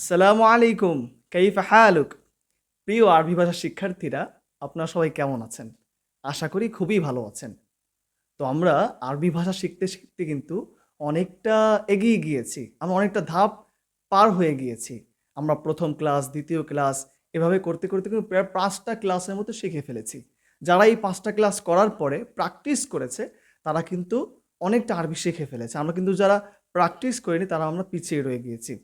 আসসালামু আলাইকুম। কাইফ হালুক? প্রিয় আরবি ভাষা শিক্ষার্থীরা, আপনারা সবাই কেমন আছেন? আশা করি খুবই ভালো আছেন। তো আমরা আরবি ভাষা শিখতে শিখতে কিন্তু অনেকটা এগিয়ে গিয়েছি। আমরা অনেকটা ধাপ পার হয়ে গিয়েছি। আমরা প্রথম ক্লাস, দ্বিতীয় ক্লাস, এভাবে করতে করতে কিন্তু প্রায় পাঁচটা ক্লাসের মতো শিখে ফেলেছি। যারা এই পাঁচটা ক্লাস করার পরে প্র্যাকটিস করেছে, তারা কিন্তু অনেকটা আরবি শিখে ফেলেছে। আমরা কিন্তু যারা প্র্যাকটিস করিনি, তারা আমরা পিছিয়ে রয়ে গিয়েছি।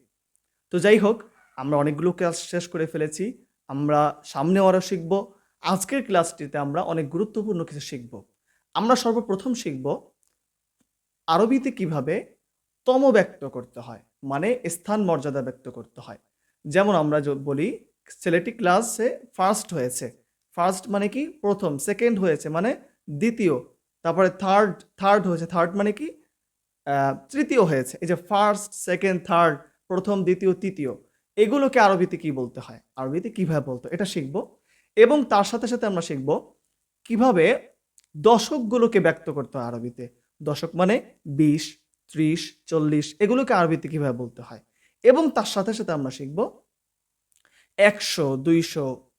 তো যাই হোক, আমরা অনেকগুলো ক্লাস শেষ করে ফেলেছি। আমরা সামনে আরও শিখব। আজকের ক্লাসটিতে আমরা অনেক গুরুত্বপূর্ণ কিছু শিখব। আমরা সর্বপ্রথম শিখব আরবিতে কীভাবে তম ব্যক্ত করতে হয় মানে স্থান মর্যাদা ব্যক্ত করতে হয়। যেমন আমরা বলি, ছেলেটি ক্লাসে ফার্স্ট হয়েছে। ফার্স্ট মানে কি? প্রথম সেকেন্ড হয়েছে মানে দ্বিতীয়, তারপরে থার্ড থার্ড হয়েছে। থার্ড মানে কি? তৃতীয় হয়েছে। এই যে ফার্স্ট সেকেন্ড থার্ড প্রথম, দ্বিতীয়, তৃতীয়। এগুলোকে আরবিতে কি বলতে হয়? আরবিতে কীভাবে বলতো এটা শিখব। এবং তার সাথে সাথে আমরা শিখব কীভাবে দশকগুলোকে ব্যক্ত করতে হয় আরবিতে। দশক মানে বিশ, ত্রিশ, চল্লিশ, এগুলোকে আরবিতে কীভাবে বলতে হয়? এবং তার সাথে সাথে আমরা শিখব একশো, দুইশো,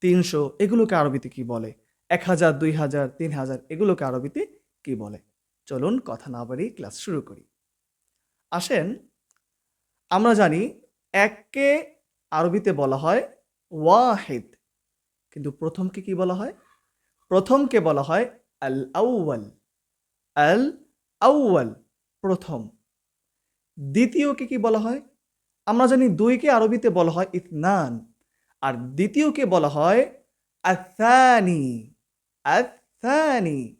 তিনশো, এগুলোকে আরবিতে কি বলে? এক হাজার, দুই হাজার, তিন হাজার, এগুলোকে আরবিতে কি বলে? চলুন কথা না বাড়িয়ে ক্লাস শুরু করি। আসেন আমরা জানি এককে আরবিতে বলা হয় ওয়াহিদ। কিন্তু প্রথমকে কি বলা হয়? প্রথমকে বলা হয় আল আউয়াল আল আউয়াল প্রথম। দ্বিতীয়কে কি বলা হয়? আমরা জানি দুইকে আরবিতে বলা হয় ইতনান। আর দ্বিতীয়কে বলা হয় আথানি আথানি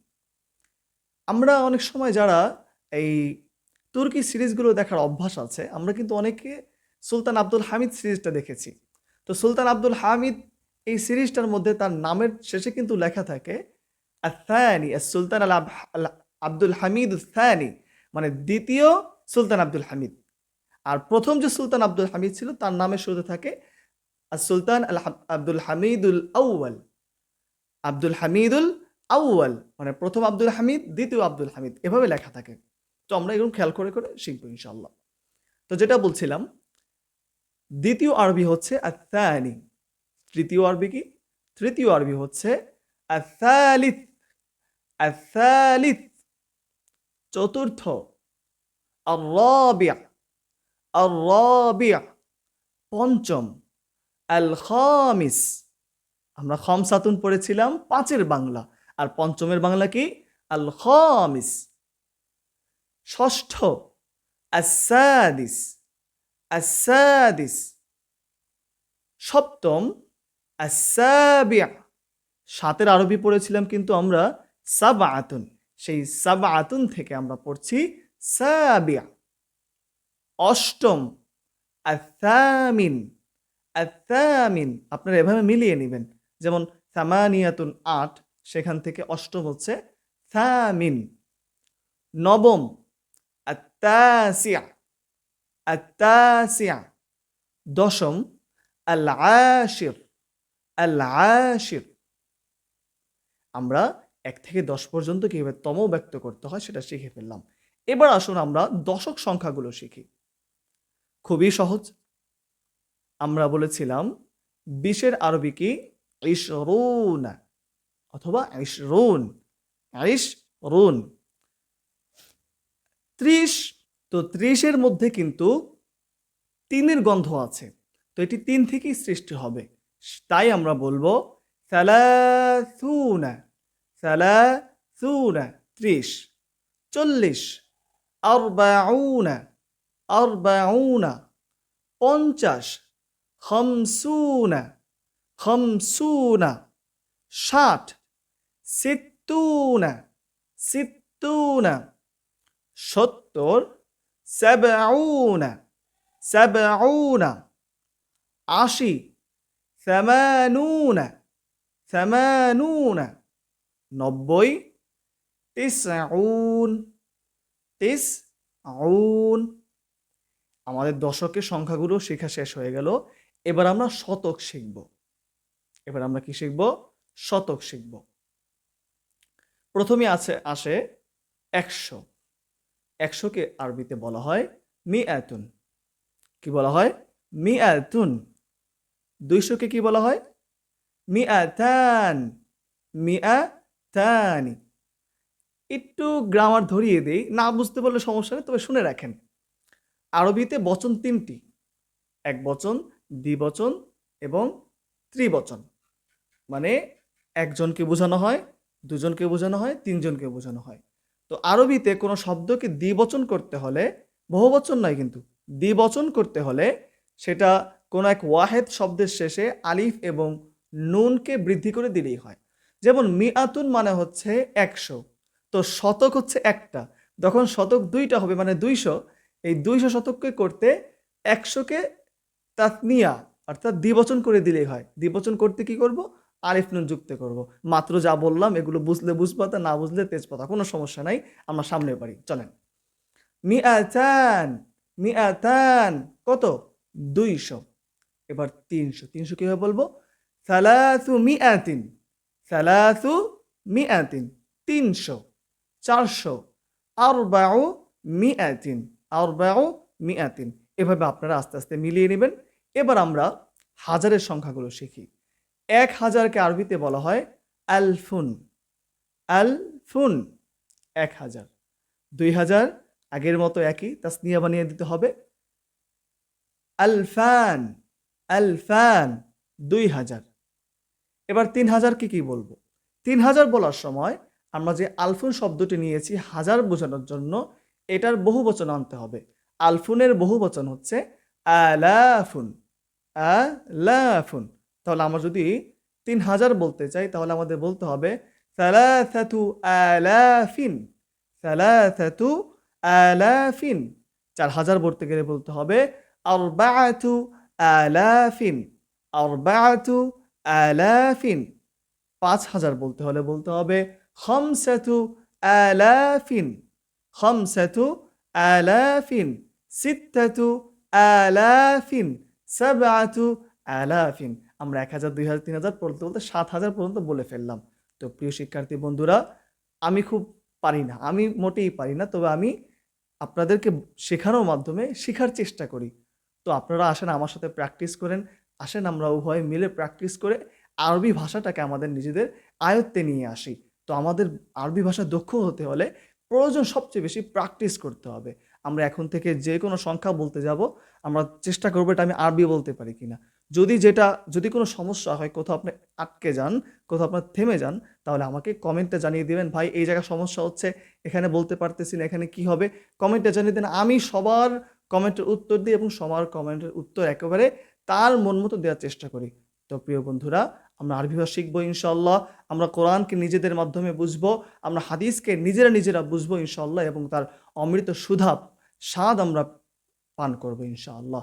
আমরা অনেক সময় যারা এই তুর্কি সিরিজগুলো দেখার অভ্যাস আছে। আমরা কিন্তু অনেকে সুলতান আব্দুল হামিদ সিরিজটা দেখেছি। তো সুলতান আব্দুল হামিদ এই সিরিজটার মধ্যে তার নামের শেষে কিন্তু লেখা থাকে আথানি সুলতান আল আব- আল- আব্দুল হামিদ থানি মানে দ্বিতীয় সুলতান আব্দুল হামিদ। আর প্রথম যে সুলতান আব্দুল হামিদ ছিল, তার নামের শুরুতে থাকে সুলতান আল আব্দুল হামিদুল আউয়াল আব্দুল হামিদুল আউয়াল মানে প্রথম আব্দুল হামিদ, দ্বিতীয় আব্দুল হামিদ, এভাবে লেখা থাকে। তো আমরা এরকম খেয়াল করে করে শিখবো ইনশাল্লাহ তো যেটা বলছিলাম দ্বিতীয় আরবি হচ্ছে আথানি তৃতীয় আরবি কি তৃতীয় আরবি হচ্ছে আথালিত আথালিত চতুর্থ الرابع الرابع পঞ্চম আল খামিস আমরা খমসাতুন পড়েছিলাম পাঁচের বাংলা আর পঞ্চমের বাংলা কি আল খামিস ষষ্ঠ, আসাদিস আসাদিস। সপ্তম, আসাবিয়া। সাতের আরবি পড়েছিলাম কিন্তু আমরা সাবাতুন সেই সাবাতুন থেকে আমরা পড়ছি সাবিয়া। অষ্টম আথামিন আথামিন আপনারা এভাবে মিলিয়ে নেবেন। যেমন সামানিয়াতুন আট, সেখান থেকে অষ্টম হচ্ছে থামিন নবম আত্তাসিয়া আত্তাসিয়া দশম আল আশির আল আমরা এক থেকে দশ পর্যন্ত কীভাবে তম ব্যক্ত করতে হয় সেটা শিখে ফেললাম। এবার আসুন আমরা দশক সংখ্যাগুলো শিখি। খুবই সহজ। আমরা বলেছিলাম, বিশের আরবি কি ইশরুন অথবা ইশরুন। ইশ রুন ত্রিশ, তো ত্রিশের মধ্যে কিন্তু তিনের গন্ধ আছে। তো এটি তিন থেকেই সৃষ্টি হবে। তাই আমরা বলব সালাসুনা সালাসুনা, ত্রিশ, চল্লিশ, আরবাউনা আরবাউনা, পঞ্চাশ, খমসুনা খমসুনা, ষাট, সিত্তুনা সিত্তুনা সত্তর, সাবাউনা সাবাউনা, আশি, সামানুনা সামানুনা, নব্বই, তিসউন তিস আউন আমাদের দশকের সংখ্যাগুলো শেখা শেষ হয়ে গেল। এবার আমরা শতক শিখব। এবার আমরা কি শিখব? শতক শিখব। প্রথমে আছে, আসে একশো। একশোকে আরবিতে বলা হয় মি এতুন কি বলা হয়? মিআতুন দুইশোকে কি বলা হয়? মিআতান মিআতানি একটু গ্রামার ধরিয়ে দেই, না বুঝতে পারলে সমস্যা নেই, তবে শুনে রাখেন। আরবিতে বচন তিনটি, এক বচন দ্বিবচন এবং ত্রিবচন। মানে একজনকে বোঝানো হয়, দুজনকে বোঝানো হয়, তিনজনকে বোঝানো হয়। তো আরবিতে কোনো শব্দকে দ্বিবচন করতে হলে, বহুবচন নয় কিন্তু, দ্বিবচন করতে হলে সেটা কোনো এক ওয়াহেদ শব্দের শেষে আলিফ এবং নুনকে বৃদ্ধি করে দিলেই হয়। যেমন মিয়াতুন মানে হচ্ছে একশো, তো শতক হচ্ছে একটা যখন শতক দুইটা হবে মানে দুইশো, এই দুইশো শতককে করতে একশোকে তাতনিয়া অর্থাৎ দ্বিবচন করে দিলেই হয়। দ্বিবচন করতে কি করব? আলিফ নুন যুক্ত করব। মাত্র যা বললাম, এগুলো বুঝলে বুঝপাতা, না বুঝলে তেজপাতা, কোনো সমস্যা নাই। আমরা সামনে পারি চলেন। মিআতান মিআতান কত? দুইশো। এবার তিনশো। তিনশো কীভাবে বলব? সালাসু মিআতিন সালাসু মিআতিন তিনশো, চারশো, আরবাউ মিআতিন আরবাউ মিআতিন এভাবে আপনারা আস্তে আস্তে মিলিয়ে নেবেন। এবার আমরা হাজারের সংখ্যাগুলো শিখি। এক হাজারকে আরবিতে বলা হয় আলফুন। আলফুন, এক হাজার। দুই হাজার, আগের মতো একই, তাসনিয়া বানিয়ে দিতে হবে। আলফান আলফান, দুই হাজার। এবার তিন হাজারকে কি বলব? তিন হাজার বলার সময় আমরা যে আলফুন শব্দটি নিয়েছি, হাজার বোঝানোর জন্য, এটার বহু বচন আনতে হবে। আলফুনের বহু বচন হচ্ছে আলাফুন আলাফুন। তাহলে আমরা যদি তিন হাজার বলতে চাই, তাহলে আমাদের বলতে হবে চার হাজার বলতে গেলে বলতে হবে পাঁচ হাজার বলতে হলে বলতে হবে হম খামসাতু আলাফিন খামসাতু আলাফিন, সিত্তাতু আলাফিন, সাবআতু আলাফিন। আমরা এক হাজার, দুই হাজার, তিন হাজার বলতে বলতে সাত হাজার পর্যন্ত বলে ফেললাম। তো প্রিয় শিক্ষার্থী বন্ধুরা, আমি খুব পারি না, আমি মোটেই পারি না, তবে আমি আপনাদেরকে শেখানোর মাধ্যমে শেখার চেষ্টা করি। তো আপনারা আসেন আমার সাথে প্র্যাকটিস করেন, আসেন আমরা উভয়ে মিলে প্র্যাকটিস করে আরবি ভাষাটাকে আমাদের নিজেদের আয়ত্তে নিয়ে আসি। তো আমাদের আরবি ভাষা দক্ষ হতে হলে প্রয়োজন সবচেয়ে বেশি প্র্যাকটিস করতে হবে। আমরা এখন থেকে যে কোনো সংখ্যা বলতে যাব, আমরা চেষ্টা করব এটা আমি আরবি বলতে পারি কিনা। যদি যেটা, যদি কোনো সমস্যা হয়, কোথাও আপনি আটকে যান, কোথাও আপনার থেমে যান, তাহলে আমাকে কমেন্টে জানিয়ে দিবেন, ভাই, এই জায়গায় সমস্যা হচ্ছে, এখানে বলতে পারতেছি না, এখানে কি হবে? কমেন্টে জানিয়ে দেন, আমি সবার কমেন্টের উত্তর দিই এবং সবার কমেন্টের উত্তর একেবারে তার মন মতো দেওয়ার চেষ্টা করি। তো প্রিয় বন্ধুরা, আমরা আরবি ভাষা শিখব ইনশাল্লাহ আমরা কোরআনকে নিজেদের মাধ্যমে বুঝব, আমরা হাদিসকে নিজেরা নিজেরা বুঝব ইনশাল্লাহ এবং তার অমৃত সুধা স্বাদ আমরা পান করব ইনশাআল্লাহ।